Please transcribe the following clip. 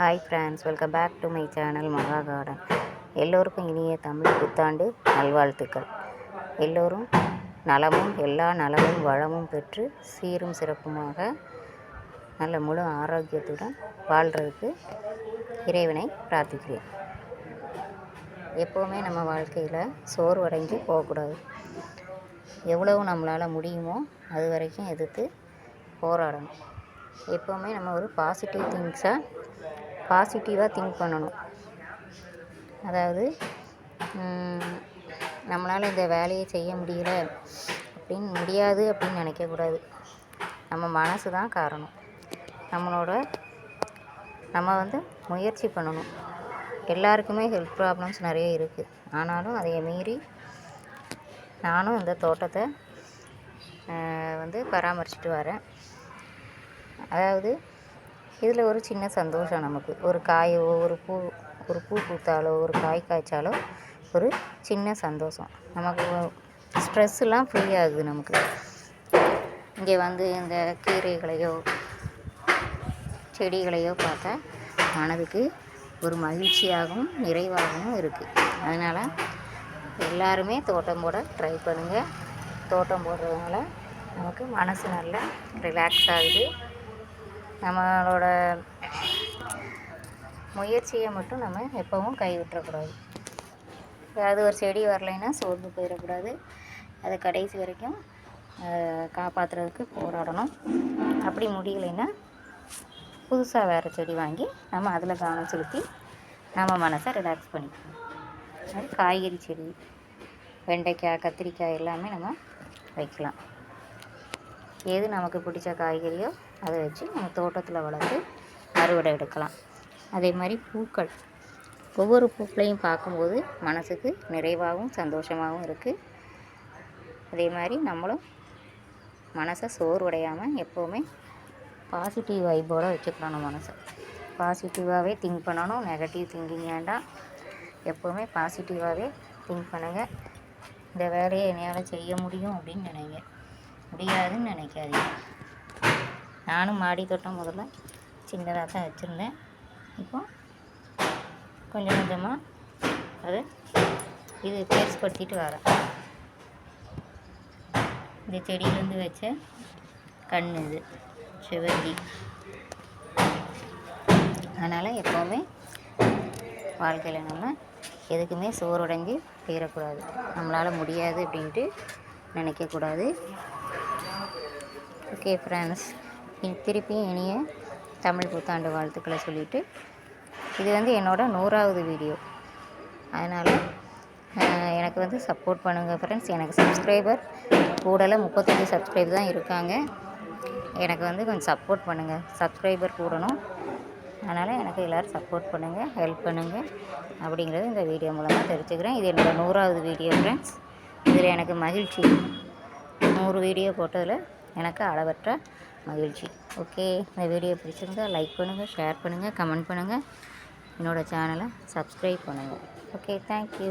Hi friends welcome back to my channel Maha garden எல்லோருக்கும் இனிய தமிழ் புத்தாண்டு நல்வாழ்த்துக்கள். எல்லோரும் நலமும் எல்லா நலமும் வளமும் பெற்று சீரும் சிறப்புமாக நல்ல முழு ஆரோக்கியத்துடன் வாழ்கிறதுக்கு இறைவனை பிரார்த்திக்கிறேன். எப்போவுமே நம்ம வாழ்க்கையில் சோர்வடைஞ்சு போகக்கூடாது. எவ்வளவு நம்மளால் முடியுமோ அது வரைக்கும் எதிர்த்து போராடணும். எப்போவுமே நம்ம ஒரு பாசிட்டிவ் திங்ஸாக பாசிட்டிவாக திங்க் பண்ணணும். அதாவது நம்மளால் இந்த வேலையை செய்ய முடியல அப்படின்னு முடியாது அப்படின்னு நினைக்கக்கூடாது. நம்ம மனசு தான் காரணம். நம்மளோட நம்ம வந்து முயற்சி பண்ணணும். எல்லாருக்குமே ஹெல்த் ப்ராப்ளம்ஸ் நிறைய இருக்குது ஆனாலும் அதை மீறி நானும் இந்த தோட்டத்தை வந்து பராமரிச்சுட்டு வரேன். அதாவது இதில் ஒரு சின்ன சந்தோஷம் நமக்கு. ஒரு காயோ ஒரு பூ ஒரு பூ பூத்தாலோ ஒரு காய் காய்ச்சாலோ ஒரு சின்ன சந்தோஷம். நமக்கு ஸ்ட்ரெஸ்ஸெலாம் ஃப்ரீ ஆகுது நமக்கு. இங்கே வந்து இந்த கீரைகளையோ செடிகளையோ பார்த்தா மனதுக்கு ஒரு மகிழ்ச்சியாகவும் நிறைவாகவும் இருக்குது அதனால் எல்லாருமே தோட்டம் போட ட்ரை பண்ணுங்கள் தோட்டம் போடுறதுனால நமக்கு மனசு நல்லா ரிலாக்ஸ் ஆகுது. நம்மளோட முயற்சியை மட்டும் நம்ம எப்போவும் கைவிட்டுறக்கூடாது. ஏதாவது ஒரு செடி வரலைன்னா சோர்ந்து போயிடக்கூடாது. அதை கடைசி வரைக்கும் காப்பாற்றுறதுக்கு போராடணும். அப்படி முடியலைன்னா புதுசாக வேறு செடி வாங்கி நம்ம அதில் கவனம் செலுத்தி நம்ம மனசை ரிலாக்ஸ் பண்ணிக்கணும். அது காய்கறி செடி வெண்டைக்காய் கத்திரிக்காய் எல்லாமே நம்ம வைக்கலாம். எது நமக்கு பிடிச்ச காய்கறியோ அதை வச்சு நம்ம தோட்டத்தில் வளர்த்து அறுவடை எடுக்கலாம். அதே மாதிரி பூக்கள். ஒவ்வொரு பூக்களையும் பார்க்கும்போது மனதுக்கு நிறைவாகவும் சந்தோஷமாகவும் இருக்குது அதே மாதிரி நம்மளும் மனசை சோர்வடையாமல் எப்போவுமே பாசிட்டிவ் வைப்போடு வச்சுக்கணும் மனசை. பாசிட்டிவாகவே திங்க் பண்ணணும். நெகட்டிவ் திங்கிங் வேண்டாம் எப்போவுமே பாசிட்டிவாகவே திங்க் பண்ணுங்கள் இந்த வேலையை என்னால் செய்ய முடியும் அப்படின்னு நினைங்க. முடியாதுன்னு நினைக்காதீங்க. நானும் மாடி தோட்டம் முதல்ல சின்னதாக தான் வச்சுருந்தேன். இப்போ கொஞ்சம் கொஞ்சமாக அதை இது பெருசுப்படுத்திட்டு வரேன். இந்த செடியிலேருந்து வச்ச கண் இது சிவந்தி அதனால் எப்போவுமே வாழ்க்கையில் நம்ம எதுக்குமே சோர்வடைஞ்சு போயிடக்கூடாது நம்மளால் முடியாது அப்படின்ட்டு நினைக்கக்கூடாது. Okay friends. திருப்பியும் இனிய தமிழ் புத்தாண்டு வாழ்த்துக்களை சொல்லிவிட்டு இது வந்து என்னோடய நூறாவது வீடியோ. அதனால் எனக்கு வந்து சப்போர்ட் பண்ணுங்கள் ஃப்ரெண்ட்ஸ். எனக்கு சப்ஸ்கிரைபர் கூடல முப்பத்தஞ்சு சப்ஸ்கிரைபர் தான் இருக்காங்க. எனக்கு வந்து கொஞ்சம் சப்போர்ட் பண்ணுங்கள் சப்ஸ்கிரைபர் கூடணும். அதனால் எனக்கு எல்லோரும் சப்போர்ட் பண்ணுங்கள் ஹெல்ப் பண்ணுங்கள் அப்படிங்கிறது இந்த வீடியோ மூலமாக தெரிஞ்சுக்கிறேன். இது என்னோடய நூறாவது வீடியோ ஃப்ரெண்ட்ஸ். இதில் எனக்கு மகிழ்ச்சி. நூறு வீடியோ போட்டதில் எனக்கு அளவற்ற மகிழ்ச்சி. ஓகே இந்த வீடியோ பிடிச்சிருந்தா லைக் பண்ணுங்கள் ஷேர் பண்ணுங்கள் கமெண்ட் பண்ணுங்கள் என்னோடய சேனலை சப்ஸ்கிரைப் பண்ணுங்கள் ஓகே தேங்க்யூ